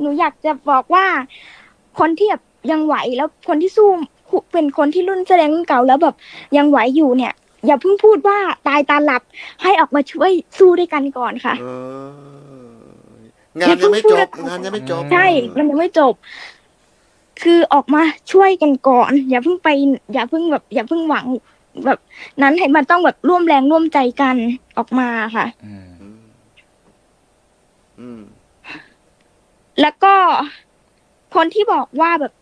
หนูอยากจะบอกว่า คนที่แบบยังไหวแล้วคนที่สู้เป็นคนที่รุ่นแสดงรุ่นเก่าแล้วแบบยังไหวอยู่เนี่ย อย่าเพิ่งพูดว่าตายตาหลับให้ออกมาช่วยสู้ด้วยกันก่อนค่ะเอองานยังไม่จบงานยังไม่จบใช่มันยังไม่จบ คือออกมาช่วยกันก่อน อย่าเพิ่งไป อย่าเพิ่งแบบ อย่าเพิ่งหวังแบบ นั้นให้มันต้องแบบร่วมแรงร่วมใจกันออกมาค่ะ อืม อืมอืม แล้วก็คนที่บอกว่าแบบ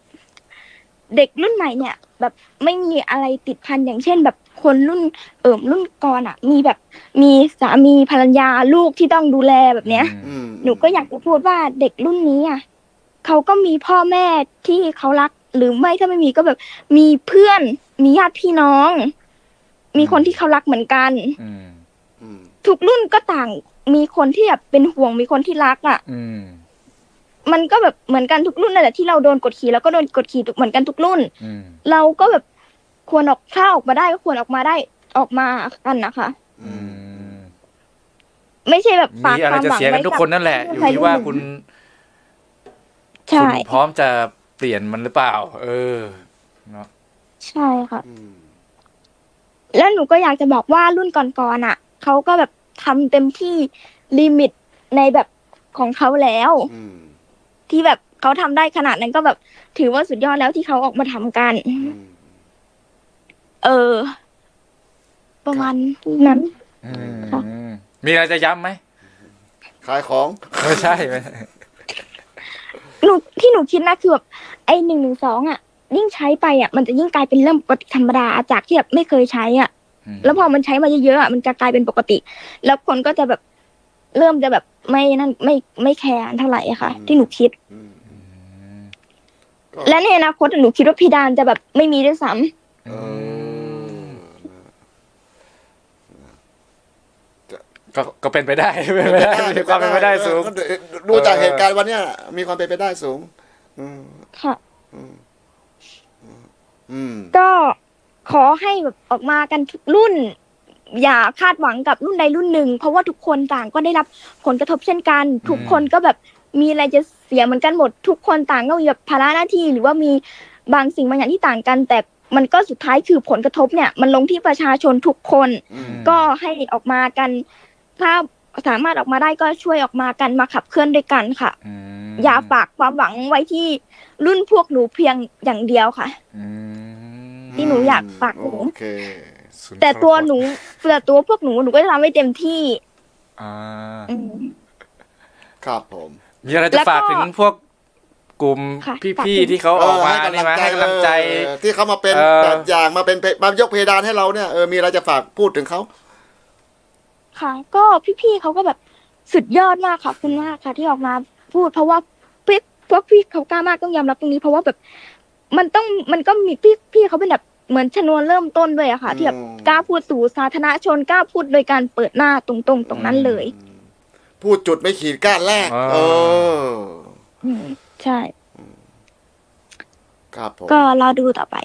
เด็กรุ่นใหม่เนี่ย แบบไม่มีอะไรติดพันอย่างเช่น แบบคนรุ่นเอิ่มรุ่นก่อนอะ มีแบบมีสามีภรรยาลูกที่ต้องดูแลแบบเนี้ยอืมหนูก็อยากจะพูดว่าเด็กรุ่นนี้อะเขาก็มีพ่อแม่ที่เขารัก หรือไม่ถ้าไม่มีก็แบบมีเพื่อนมีญาติพี่น้อง มีคนที่เขารักเหมือนกันอืมอืมทุกรุ่นก็ต่างมีคนที่แบบเป็นห่วงมีคนที่รักอะอื มมันก็แบบเหมือนกันทุกรุ่นนั่นแหละที่เราโดนกดขี่แล้วก็โดนกดขี่เหมือนกันทุกรุ่นอืมเราก็แบบควรออกถ้าออกมาได้ก็ควรออกมาได้ออกมากันนะคะอืมไม่ใช่แบบฝากมีอะไรความจะหวังเสียกันไว้ทุกกับคนนั่นแหละ อยู่ใครที่ว่ารุ่นคุณใช่คุณพร้อมจะเปลี่ยนมันหรือเปล่า เออเนาะใช่ค่ะอืมแล้วหนูก็อยากจะบอกว่ารุ่นก่อนๆอะเขาก็แบบทำเต็มที่ลิมิตในแบบของเขาแล้ว อืม ที่แบบเขาทำได้ขนาดนั้นก็แบบถือว่าสุดยอดแล้วที่เขาออกมาทำกันอืมเออ ประมาณนั้นอืมค่ะมีอะไรจะย้ำไหมขายของไม่ใช่ไม่ใช่หนูที่หนูคิดนะคือแบบไอหนึ่งหนึ่งสองอะ ยิ่งใช้ไปอะ มันจะยิ่งกลายเป็นเรื่องปกติธรรมดาจากที่แบบไม่เคยใช้อะอืมแล้วพอมันใช้มาเยอะๆอะมันจะกลายเป็นปกติ แล้วคนก็จะแบบเริ่มจะแบบ ไม่นั่นไม่ไม่แคร์เท่าไหร่อะค่ะอืมที่หนูคิดอืมอืมก็และในอนาคตหนูคิดว่าพี่ดานจะแบบไม่มีด้วยซ้ำเออก็ก็เป็นไปได้เป็นไปได้มีความเป็นไปได้สูงเออดูจากเหตุการณ์วันเนี้ยมีความเป็นไปได้สูงอืมค่ะอืมอืมก็ขอให้แบบออกมากันทุกรุ่น อย่าคาดหวังกับรุ่นใดรุ่นหนึ่ง เพราะว่าทุกคนต่างก็ได้รับผลกระทบเช่นกัน ทุกคนก็แบบมีอะไรจะเสียเหมือนกันหมด ทุกคนต่างก็มีแบบภาระหน้าที่หรือว่ามีบางสิ่งบางอย่างที่ต่างกัน แต่มันก็สุดท้ายคือผลกระทบเนี่ย มันลงที่ประชาชนทุกคนอืมก็ให้ออกมากัน ถ้าสามารถออกมาได้ก็ช่วยออกมากันมาขับเคลื่อนด้วยกันค่ะอืมอย่าฝากความหวังไว้ที่รุ่นพวกหนูเพียงอย่างเดียวค่ะอืมที่หนูอยากฝากหนูโอเค ศูนย์แต่ตัวหนูแต่ตัวพวกหนูหนูก็จะทำให้เต็มที่อ่าอืม ครับผม มีอะไรจะแล้วก็ฝากถึงพวกกลุ่มค่ะฝากพี่ถึงๆที่เขาออกมานี่มาให้กำลังใจ เออที่เขามาเป็นเออ แบบอย่างมาเป็นเพมายกเพดานให้เราเนี่ยเออมีอะไรจะฝากพูดถึงเขาค่ะ ก็พี่ๆเขาก็แบบสุดยอดมากค่ะขอบคุณมากค่ะ ที่ออกมาพูด เพราะว่าพี่พวกพี่เขากล้ามากต้องยอมรับตรงนี้ เพราะว่าแบบ มันต้องมันก็มีพี่พี่เขาเป็นแบบ เหมือนชนวนเริ่มต้นเลยอะค่ะ ที่แบบกล้าพูดสู่สาธารณชนกล้าพูดโดยการเปิดหน้าตรงๆตรงนั้นเลย พูดจุดไม่ขีดก้านแรกอ่าเอออืมใช่ ครับผมก็รอดูต่อไป